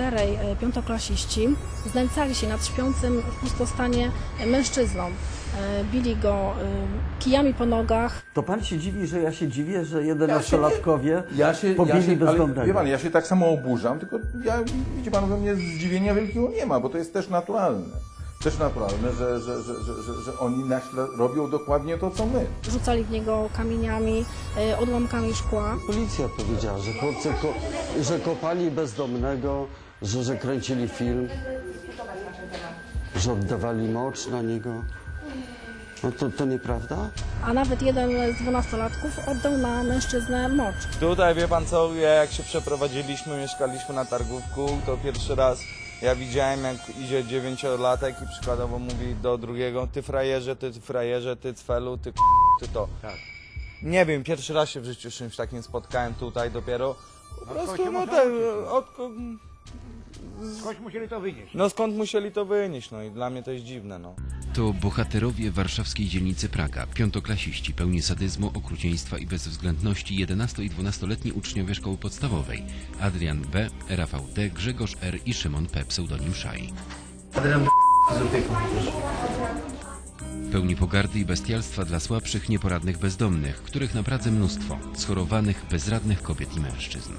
czterej e, piątoklasiści znęcali się nad śpiącym w pustostanie mężczyzną. E, Bili go e, kijami po nogach, To pan się dziwi, że ja się dziwię, że jedenastolatkowie Ja się, pobili ja się, bezdomnego. wie pan, ja się tak samo oburzam, tylko ja, widzi pan, we mnie zdziwienia wielkiego nie ma, bo to jest też naturalne. Też naturalne, że, że, że, że, że, że oni naśla- robią dokładnie to, co my. rzucali w niego kamieniami, odłamkami szkła. Policja powiedziała, że chłopcy ko- że kopali bezdomnego, że, że kręcili film, że oddawali mocz na niego. No to, to nieprawda? A nawet jeden z dwunastolatków oddał na mężczyznę mocz. Tutaj wie pan co, ja jak się przeprowadziliśmy, mieszkaliśmy na Targówku, to pierwszy raz ja widziałem jak idzie dziewięciolatek i przykładowo mówi do drugiego ty frajerze, ty frajerze, ty cfelu, ty k***, ty to. Nie wiem, pierwszy raz się w życiu z czymś takim spotkałem tutaj dopiero. Po prostu no te, od, Skądś musieli to wynieść. no skąd musieli to wynieść, no i dla mnie to jest dziwne, no. To bohaterowie warszawskiej dzielnicy Praga, piątoklasiści pełni sadyzmu, okrucieństwa i bezwzględności 11 i 12-letni uczniowie szkoły podstawowej Adrian B., Rafał D., Grzegorz R. i Szymon P. pseudonim Szaj. Pełni pogardy i bestialstwa dla słabszych, nieporadnych bezdomnych, których na Pradze mnóstwo, schorowanych, bezradnych kobiet i mężczyzn.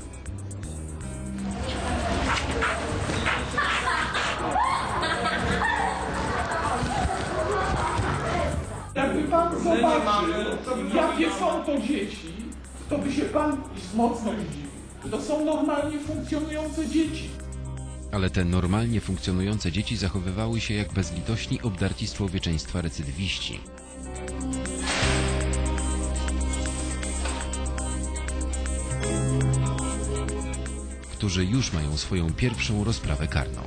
Zobaczył, jakie są to dzieci, to by się pan mocno zdziwił. To są normalnie funkcjonujące dzieci. Ale te normalnie funkcjonujące dzieci zachowywały się jak bezlitośni, obdarci z człowieczeństwa recydywiści. którzy już mają swoją pierwszą rozprawę karną.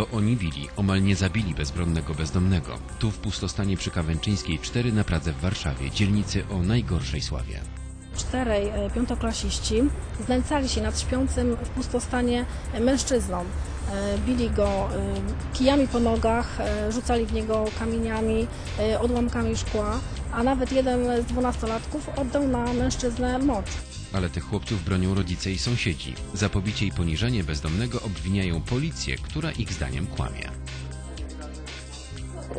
To oni bili, omal nie zabili bezbronnego bezdomnego. Tu w pustostanie przy Kawęczyńskiej 4 na Pradze w Warszawie, dzielnicy o najgorszej sławie. czterej e, piątoklasiści znęcali się nad śpiącym w pustostanie e, mężczyzną. E, Bili go kijami po nogach, rzucali w niego kamieniami, odłamkami szkła, a nawet jeden z dwunastolatków oddał na mężczyznę mocz. Ale tych chłopców bronią rodzice i sąsiedzi. Za pobicie i poniżenie bezdomnego obwiniają policję, która ich zdaniem kłamie.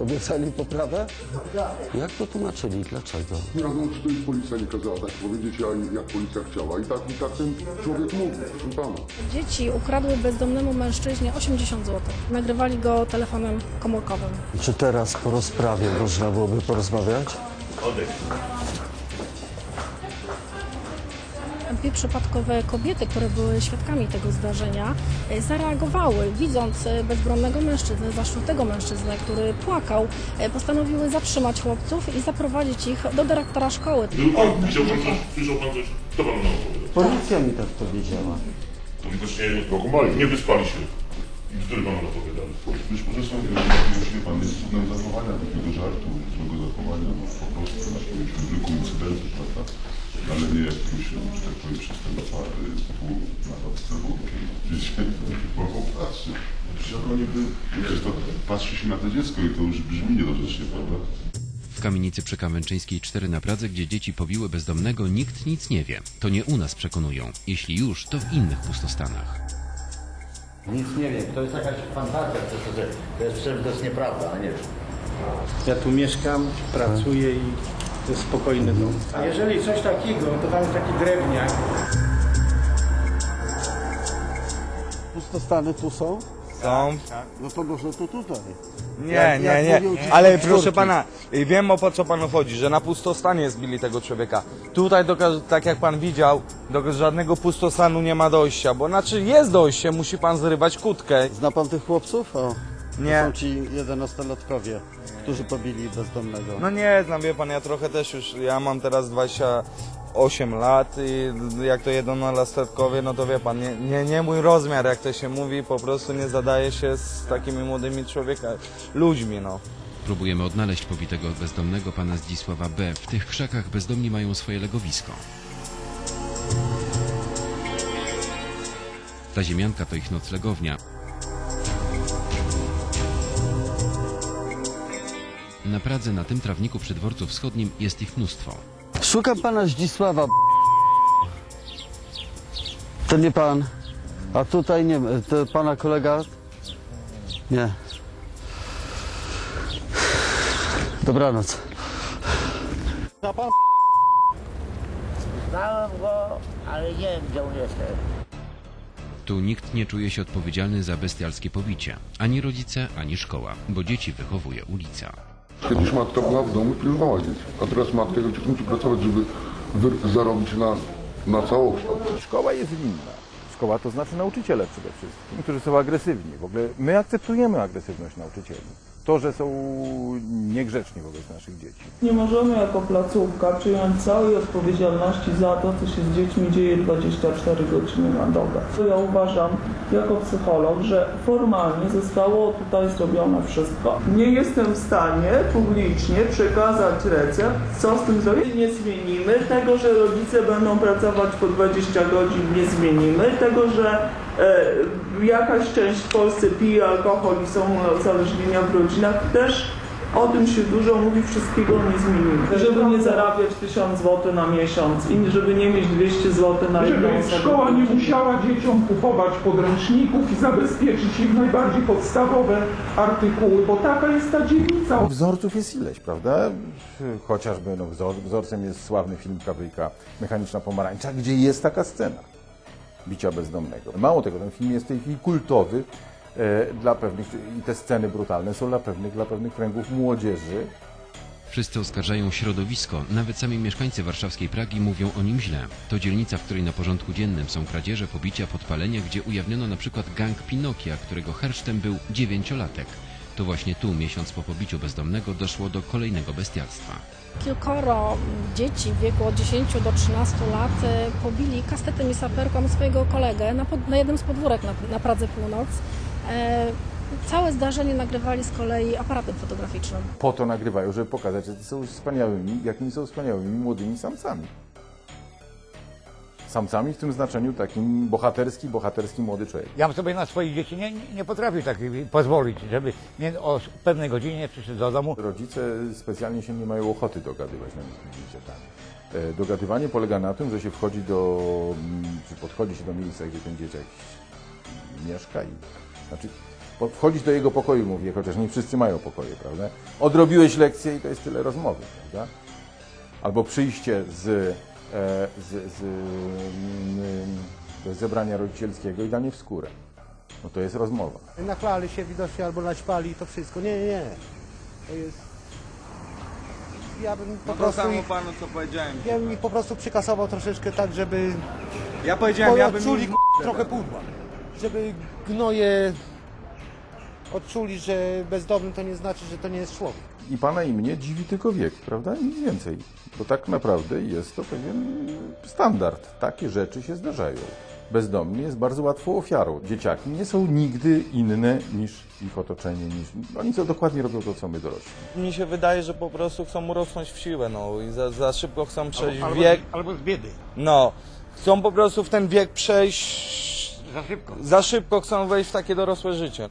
Obiecali poprawę? Jak to tłumaczyli? Dlaczego? Nie wiem, czy to jest policja nie kazała tak powiedzieć, a jak policja chciała. I tak, i tak ten człowiek mówił, proszę pana. Dzieci ukradły bezdomnemu mężczyźnie 80 zł. Nagrywali go telefonem komórkowym. Czy teraz po rozprawie można byłoby porozmawiać? Dwie przypadkowe kobiety, które były świadkami tego zdarzenia, e, zareagowały, widząc e, bezbronnego mężczyznę, zaszczutego mężczyznę, który płakał, e, postanowiły zatrzymać chłopców i zaprowadzić ich do dyrektora szkoły. Był pan, widział pan coś, słyszał pan coś? Kto pan miał opowiadać? Policja mi tak powiedziała. To widocznie nie rozblokowali, nie wyspali się. I który pan opowiadali? Być może są jakieś, wie pan, jest trudne zachowania, takiego żartu, złego zachowania, no po prostu na jakimś wyniku incydentu, prawda? Ale nie jakiegoś, że tak powiem, cebulki, gdzieś mogą patrzeć. Przecież jak oni by, wiesz, to patrzy się na to dziecko i to już brzmi niedorzecznie, prawda? W kamienicy przy Kawęczyńskiej 4 na Pradze, gdzie dzieci pobiły bezdomnego, nikt nic nie wie. To nie u nas przekonują. Jeśli już, to w innych pustostanach. Nic nie wiem, to jest jakaś fantazja, to, to, to jest przecież to jest nieprawda, a nie wiem. Ja tu mieszkam, pracuję i to jest spokojny dom. A jeżeli coś takiego, to tam jest taki drewniak. Pustostany tu są? Są No to może to tutaj. Nie, Jak- nie, jak nie. mówią ci Ale czwórki. proszę pana, y, wiem o po co panu chodzi, że na pustostanie zbili tego człowieka. Tutaj, do, tak jak pan widział, do żadnego pustostanu nie ma dojścia, bo znaczy jest dojście, musi pan zrywać kutkę. Zna pan tych chłopców? O, Nie. to są ci jedenastolatkowie, którzy pobili bezdomnego. No nie znam, wie pan, ja trochę też już, ja mam teraz 28 lat i jak to jedenastolatkowie, no to wie pan, nie, nie, nie mój rozmiar, jak to się mówi, po prostu nie zadaje się z takimi młodymi człowieka, ludźmi, no. Próbujemy odnaleźć pobitego bezdomnego pana Zdzisława B. W tych krzakach bezdomni mają swoje legowisko. Ta ziemianka to ich noclegownia. Na Pradze na tym trawniku przy dworcu wschodnim jest ich mnóstwo. Szukam pana Zdzisława. To nie pan. A tutaj nie, to pana kolega? Nie. Dobranoc. Znałem go, ale nie wiem gdzie on jest. Tu nikt nie czuje się odpowiedzialny za bestialskie pobicia. Ani rodzice, ani szkoła, bo dzieci wychowuje ulica. Kiedyś matka była w domu i pilnowała dzieci, a teraz matka i musi pracować, żeby zarobić na, na całokształt. Szkoła jest winna. Szkoła to znaczy nauczyciele przede wszystkim, którzy są agresywni. W ogóle my akceptujemy agresywność nauczycieli. To, że są niegrzeczni wobec naszych dzieci. Nie możemy jako placówka przyjąć całej odpowiedzialności za to, co się z dziećmi dzieje 24 godziny na dobę. Ja uważam jako psycholog, że formalnie zostało tutaj zrobione wszystko. Nie jestem w stanie publicznie przekazać recept, co z tym zrobić. Nie zmienimy tego, że rodzice będą pracować po 20 godzin, nie zmienimy tego, że e, jakaś część w Polsce pije alkohol i są uzależnienia w rodzinach, też o tym się dużo mówi, wszystkiego nie zmienimy. Żeby nie zarabiać 1000 zł na miesiąc i żeby nie mieć 200 zł na jedną Żeby osobę. szkoła nie musiała dzieciom kupować podręczników i zabezpieczyć ich najbardziej podstawowe artykuły, bo taka jest ta dzielnica. Wzorców jest ileś, prawda? Chociażby no, wzor, wzorcem jest sławny film Kawryjka Mechaniczna Pomarańcza, gdzie jest taka scena bicia bezdomnego. Mało tego, ten film jest w tej chwili kultowy dla pewnych, i te sceny brutalne są dla pewnych, dla pewnych kręgów młodzieży, Wszyscy oskarżają środowisko, nawet sami mieszkańcy warszawskiej Pragi mówią o nim źle. To dzielnica, w której na porządku dziennym są kradzieże, pobicia, podpalenia, gdzie ujawniono na przykład gang Pinokia, którego hersztem był dziewięciolatek. To właśnie tu, miesiąc po pobiciu bezdomnego, doszło do kolejnego bestialstwa. Kilkoro dzieci w wieku od 10 do 13 lat e, pobili kastetem i saperką swojego kolegę na, pod, na jednym z podwórek na, na Pradze Północ. E, całe zdarzenie nagrywali z kolei aparatem fotograficznym. po to nagrywają, żeby pokazać, że są wspaniałymi, jakimi są wspaniałymi młodymi samcami. Samcami w tym znaczeniu takim bohaterski, bohaterski młody człowiek. Ja bym sobie na swoich dzieci nie, nie, potrafił tak pozwolić, żeby nie, o pewnej godzinie przyszedł do domu. Rodzice specjalnie się nie mają ochoty dogadywać na z dzieciakami. E, Dogadywanie polega na tym, że się wchodzi do, mm, czy podchodzi się do miejsca, gdzie ten dzieciak mieszka i znaczy wchodzić do jego pokoju, mówię, chociaż nie wszyscy mają pokoje, prawda? Odrobiłeś lekcję i to jest tyle rozmowy, prawda? Albo przyjście z, e, z, z mm, do zebrania rodzicielskiego i danie w skórę. No to jest rozmowa. Nachlali się widocznie albo naćpali to wszystko. Nie, nie, nie. To jest... Ja bym po prostu ich, panu co powiedziałem. ja bym ich po prostu przykasował troszeczkę tak, żeby Ja powiedziałem, ja bym im- k- trochę pudła. Żeby gnoje odczuli, że bezdomny to nie znaczy, że to nie jest człowiek. I pana i mnie dziwi tylko wiek, prawda? Nic więcej. Bo tak naprawdę jest to pewien standard. Takie rzeczy się zdarzają. Bezdomny jest bardzo łatwą ofiarą. Dzieciaki nie są nigdy inne niż ich otoczenie. Niż... Oni co dokładnie robią to, co my dorośli. Mi się wydaje, że po prostu chcą urosnąć w siłę, no i za, za szybko chcą przejść w Albo, wiek. albo z biedy. No, chcą po prostu w ten wiek przejść. Za szybko. Za szybko chcą wejść w takie dorosłe życie.